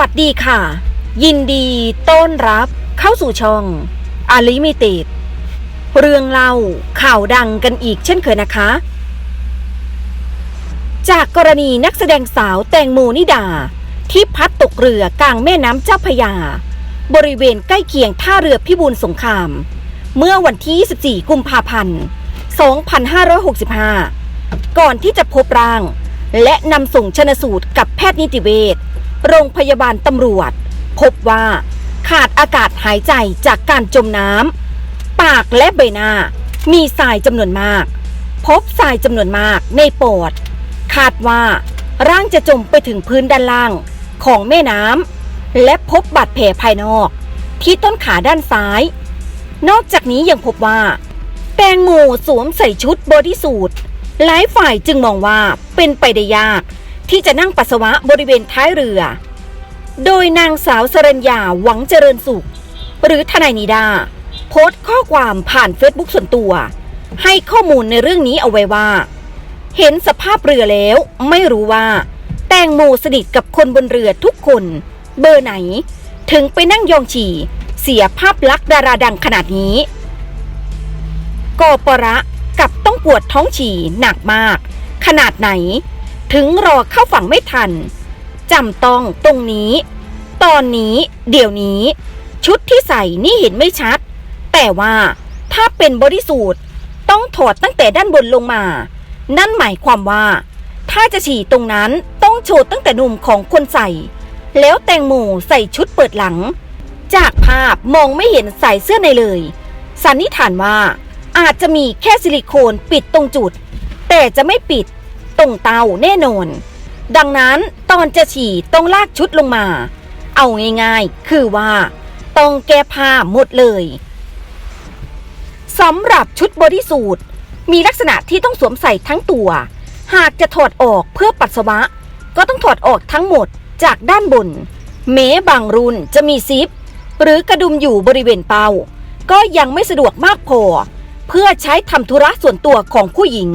สวัสดีค่ะ ยินดีต้อนรับ เข้าสู่ช่องอลิมิเต็ดเรื่องเล่าข่าวดังกันอีกเช่นเคยนะคะ จากกรณีนักแสดงสาวแตงโมนิดา ที่พัดตกเรือกลางแม่น้ำเจ้าพยา บริเวณใกล้เคียงท่าเรือพิบูลสงคราม เมื่อวันที่ 24 กุมภาพันธ์ 2565 ก่อนที่จะพบร่าง และนำส่งชนสูตรกับแพทย์นิติเวช โรงพยาบาลตำรวจ พบว่าขาดอากาศหายใจจากการจมน้ำปากและใบหน้า มีทรายจำนวนมาก พบทรายจำนวนมากในปอด คาดว่าร่างจะจมไปถึงพื้นด้านล่างของแม่น้ำและพบบาดแผลภายนอก ที่ต้นขาด้านซ้าย นอกจากนี้ยังพบว่า แตงโมสวมใส่ชุดบอดี้สูทหลายฝ่ายจึงมองว่าเป็นไปได้ยาก ที่จะนั่งปัสสาวะบริเวณท้ายเรือ โดยนางสาวสรัญญาหวังเจริญสุข หรือทนายนิดา โพสต์ข้อความผ่านเฟซบุ๊กส่วนตัว ให้ข้อมูลในเรื่องนี้เอาไว้ว่า เห็นสภาพเรือแล้วไม่รู้ว่า แตงโมสนิทกับคนบนเรือทุกคน เบอร์ไหน ถึงไปนั่งยองฉี่เสียภาพลักษณ์ดาราดังขนาดนี้กอประกับต้องปวดท้องฉี่หนักมาก ขนาดไหน ถึงรอเข้าฝั่งไม่ทันจำต้องตรงนี้ ตอนนี้ เดี๋ยวนี้ ชุดที่ใส่นี่เห็นไม่ชัด แต่ว่าถ้าเป็นบริสูทต้องถอดตั้งแต่ด้านบนลงมา นั่นหมายความว่า ถ้าจะฉี่ตรงนั้นต้องโชว์ตั้งแต่นุ่มของคนใส่ แล้วแตงโมใส่ชุดเปิดหลัง จากภาพมองไม่เห็นใส่เสื้อในเลย สันนิษฐานว่าอาจจะมีแค่ซิลิโคนปิดตรงจุด แต่จะไม่ปิด ตรงเตาแน่นอน ดังนั้นตอนจะฉี่ต้องลากชุดลงมา เอาง่ายๆ คือว่า ต้องแก้ผ้าหมดเลยสำหรับชุดบอดี้สูทมีลักษณะที่ต้องสวมใส่ทั้งตัว หากจะถอดออกเพื่อปัสสาวะ ก็ต้องถอดออกทั้งหมดจากด้านบนแม้บางรุ่นจะมีซิป หรือกระดุมอยู่บริเวณเป้า ก็ยังไม่สะดวกมากพอ เพื่อใช้ทำธุระส่วนตัวของผู้หญิง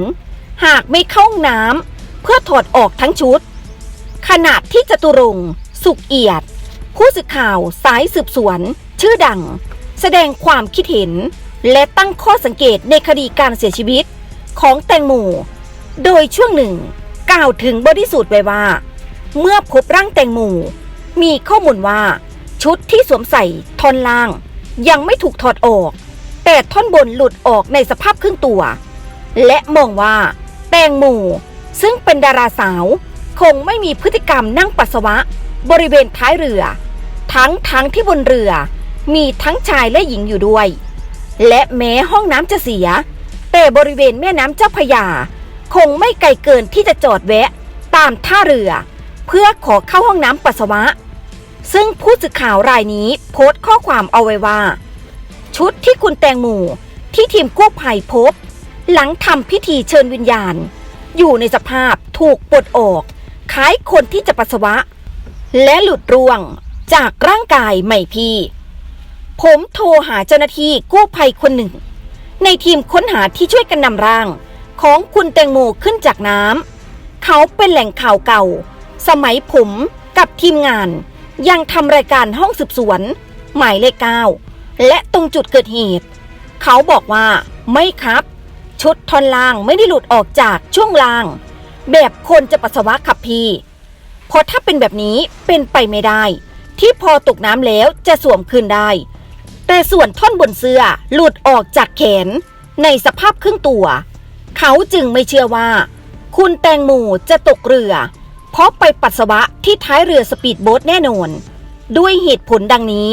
หากไม่เข้าน้ำเพื่อถอดออกทั้งชุด ขนาดที่จตุรงสุขเอียด ผู้สื่อข่าวสายสืบสวน ชื่อดัง แสดงความคิดเห็น และตั้งข้อสังเกตในคดีการเสียชีวิตของแตงโมโดยช่วงหนึ่งกล่าวถึงบริสูทธิ์ไว้ว่า เมื่อพบร่างแตงโมมีข้อมูลว่า ชุดที่สวมใส่ท่อนล่าง ยังไม่ถูกถอดออก แต่ท่อนบนหลุดออกในสภาพครึ่งตัว และมองว่า แตงโมซึ่งเป็นดาราสาว คงไม่มีพฤติกรรมนั่งปัสสาวะ บริเวณท้ายเรือ ทั้งทั้งที่บนเรือ มีทั้งชายและหญิงอยู่ด้วย และแม้ห้องน้ำจะเสีย แต่บริเวณแม่น้ำเจ้าพยา คงไม่ไกลเกินที่จะจอดแวะตามท่าเรือ เพื่อขอเข้าห้องน้ำปัสสาวะ ซึ่งผู้สื่อข่าวรายนี้โพสต์ข้อความเอาไว้ว่า ชุดที่คุณแตงโมที่ทีมกู้ภัยพบ หลังทำพิธีเชิญวิญญาณ อยู่ในสภาพถูกปลดออก คล้ายคนที่จะปัสสาวะ และหลุดร่วงจากร่างกายไม่พี่ ผมโทรหาเจ้าหน้าที่กู้ภัยคนหนึ่ง ในทีมค้นหาที่ช่วยกันนำร่าง ของคุณแตงโมขึ้นจากน้ำเขาเป็นแหล่งข่าวเก่า สมัยผมกับทีมงาน ยังทำรายการห้องสืบสวน หมายเลขเก้าและตรงจุดเกิดเหตุ เขาบอกว่าไม่ครับ ชุดท่อนล่างไม่ได้หลุดออกจากช่วงล่าง แบบคนจะปัสสาวะขับพีเพราะถ้าเป็นแบบนี้เป็นไปไม่ได้ ที่พอตกน้ำแล้วจะสวมคืนได้ แต่ส่วนท่อนบนเสื้อหลุดออกจากแขนในสภาพครึ่งตัว เขาจึงไม่เชื่อว่า คุณแตงโมจะตกเรือ เพราะไปปัสสาวะที่ท้ายเรือสปีดโบ๊ทแน่นอน ด้วยเหตุผลดังนี้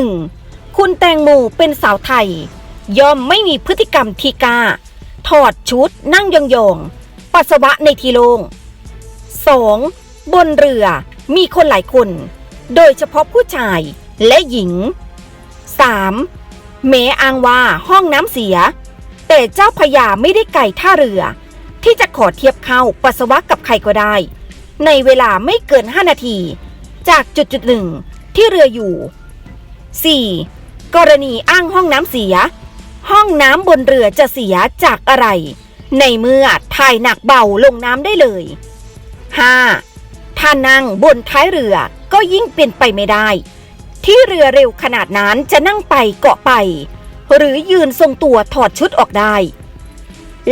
1. คุณแตงโมเป็นสาวไทย ย่อมไม่มีพฤติกรรมทีกา ถอดชุดนั่งยองๆ ปัสสาวะในที่โลง่ง 2. บนเรือมีคนหลายคน โดยเฉพาะผู้ชายและหญิง 3. แม้อ้างว่าห้องน้ำเสีย แต่เจ้าพระยาไม่ได้ไก่ท่าเรือ ที่จะขอเทียบเข้าปัสสาวะกับใครก็ได้ ในเวลาไม่เกิน 5 นาที จากจุดจุดหนึ่งที่เรืออยู่ 4. กรณีอ้างห้องน้ำเสีย ห้องน้ำบนเรือจะเสียจากอะไร ในเมื่อถ่ายหนักเบาลงน้ำได้เลย 5. ทถ้านั่งบนท้ายเรือก็ยิ่งเป็นไปไม่ได้ ที่เรือเร็วขนาดนั้นจะนั่งไปเกาะไป หรือยืนทรงตัวถอดชุดออกได้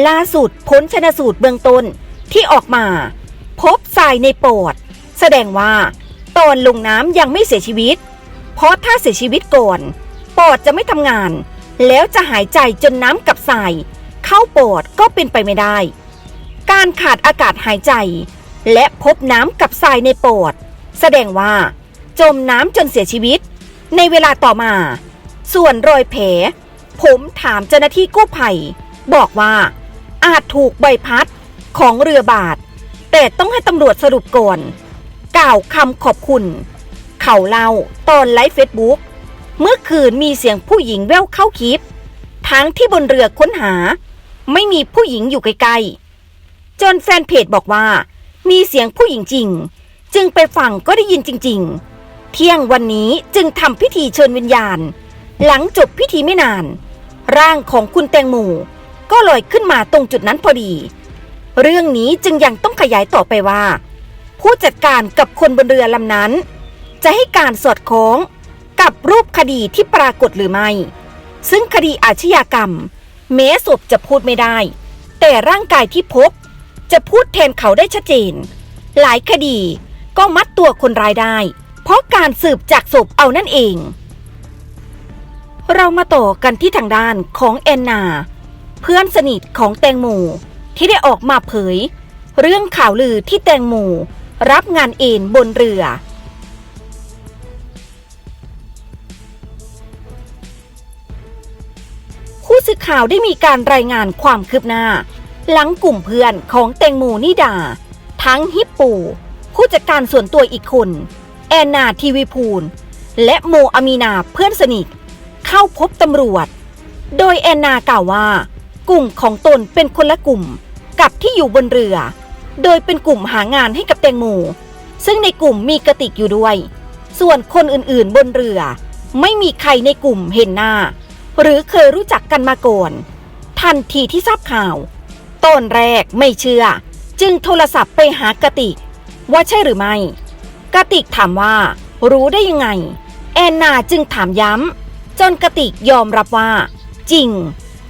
ล่าสุดผลชนสูตรเบื้องต้นที่ออกมา พบทรายในปอด แสดงว่าตอนลงน้ำยังไม่เสียชีวิต เพราะถ้าเสียชีวิตก่อน ปอดจะไม่ทำงาน แล้วจะหายใจจนน้ำกับทรายเข้าปอดก็เป็นไปไม่ได้ การขาดอากาศหายใจ และพบน้ำกับทรายในปอด แสดงว่า จมน้ำจนเสียชีวิต ในเวลาต่อมา ส่วนรอยแผล ผมถามเจ้าหน้าที่กู้ภัย บอกว่า อาจถูกใบพัดของเรือบาดแต่ต้องให้ตำรวจสรุปก่อน กล่าวคำขอบคุณ เขาเล่าตอนไลฟ์เฟซบุ๊ก เมื่อคืนมีเสียงผู้หญิงแววเข้าคลิป ทั้งที่บนเรือค้นหา ไม่มีผู้หญิงอยู่ใกล้ๆ จนแฟนเพจบอกว่า มีเสียงผู้หญิงจริง จึงไปฟังก็ได้ยินจริง ๆ เที่ยงวันนี้จึงทำพิธีเชิญวิญญาณ หลังจบพิธีไม่นาน ร่างของคุณแตงโมก็ลอยขึ้นมาตรงจุดนั้นพอดี เรื่องนี้จึงยังต้องขยายต่อไปว่า ผู้จัดการกับคนบนเรือลำนั้น จะให้การสอดคล้อง กับรูปคดีที่ปรากฏหรือไม่ ซึ่งคดีอาชญากรรมแม้ศพจะพูดไม่ได้ แต่ร่างกายที่พบ จะพูดแทนเขาได้ชัดเจน หลายคดีก็มัดตัวคนร้ายได้ เพราะการสืบจากศพเอานั่นเอง เรามาต่อกันที่ทางด้านของแอนนา เพื่อนสนิทของแตงโมที่ได้ออกมาเผย เรื่องข่าวลือที่แตงโมรับงานเอนบนเรือ สื่อข่าวได้มีการรายงานความคืบหน้า หลังกลุ่มเพื่อนของแตงโมนิดา ทั้งฮิปปู ผู้จัดการส่วนตัวอีกคน แอนนาทีวีพูล และโมอามีนาเพื่อนสนิท เข้าพบตำรวจ โดยแอนนากล่าวว่า กลุ่มของตนเป็นคนละกลุ่ม กับที่อยู่บนเรือ โดยเป็นกลุ่มหางานให้กับแตงโมซึ่งในกลุ่มมีกระติกอยู่ด้วย ส่วนคนอื่นๆ บนเรือ ไม่มีใครในกลุ่มเห็นหน้า หรือเคยรู้จักกันมาก่อน ทันทีที่ทราบข่าว ตอนแรกไม่เชื่อ จึงโทรศัพท์ไปหากะติกว่าใช่หรือไม่กะติกถามว่า รู้ได้ยังไง แอนนาจึงถามย้ำ จนกะติกยอมรับว่า จริง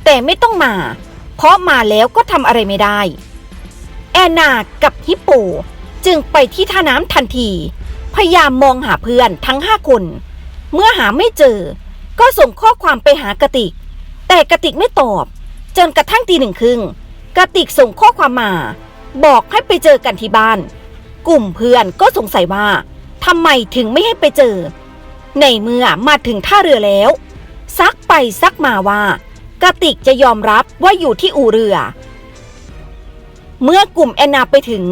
แต่ไม่ต้องมา เพราะมาแล้วก็ทำอะไรไม่ได้ แอนนากับฮิปโปจึงไปที่ท่าน้ำทันที พยายามมองหาเพื่อนทั้งห้าคน เมื่อหาไม่เจอ ก็ส่งข้อความไปหากระติก แต่กระติกไม่ตอบ จนกระทั่งตีหนึ่งครึ่งกระติกส่งข้อความมา บอกให้ไปเจอกันที่บ้าน กลุ่มเพื่อนก็สงสัยว่าทำไมถึงไม่ให้ไปเจอ ในเมื่อมาถึงท่าเรือแล้ว ซักไปซักมาว่ากระติกจะยอมรับว่าอยู่ที่อู่เรือ เมื่อกลุ่มแอนนาไปถึง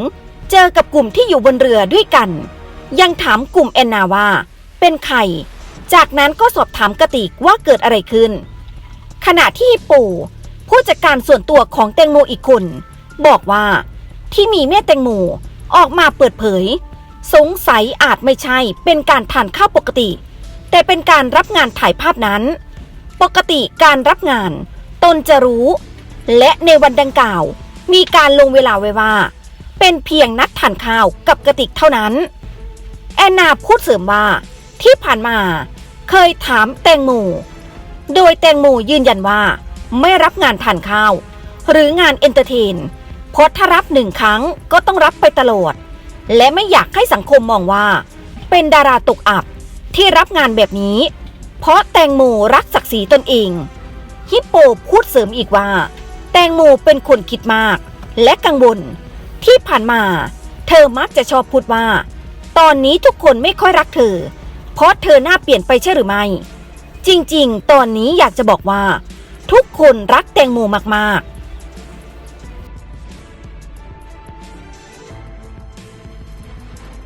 เจอกับกลุ่มที่อยู่บนเรือด้วยกัน ยังถามกลุ่มแอนนาว่า เป็นใคร จากนั้นก็สอบถามกระติกว่าเกิดอะไรขึ้น ขณะที่ปู่ ผู้จัดการส่วนตัวของแตงโมอีกคน บอกว่าที่มีแม่แตงโมออกมาเปิดเผย สงสัยอาจไม่ใช่เป็นการทานข้าวปกติ แต่เป็นการรับงานถ่ายภาพนั้น ปกติการรับงาน ตนจะรู้ และในวันดังกล่าว มีการลงเวลาไว้ว่า เป็นเพียงนัดทานข้าวกับกระติกเท่านั้น แอนนาพูดเสริมว่าที่ผ่านมา เคยถามแตงโมโดยแตงโมยืนยันว่า ไม่รับงานทานข้าว หรืองานเอนเตอร์เทนเพราะถ้ารับหนึ่งครั้งก็ต้องรับไปตลอด และไม่อยากให้สังคมมองว่า เป็นดาราตกอับที่รับงานแบบนี้ เพราะแตงโมรักศักดิ์ศรีตนเองฮิปโปพูดเสริมอีกว่า แตงโมเป็นคนคิดมาก และกังวล ที่ผ่านมา เธอมักจะชอบพูดว่า ตอนนี้ทุกคนไม่ค่อยรักเธอ พราะเธอหน้าเปลี่ยนไปใช่หรือไม่ จริงๆ ตอนนี้อยากจะบอกว่า ทุกคนรักแตงโมมากๆ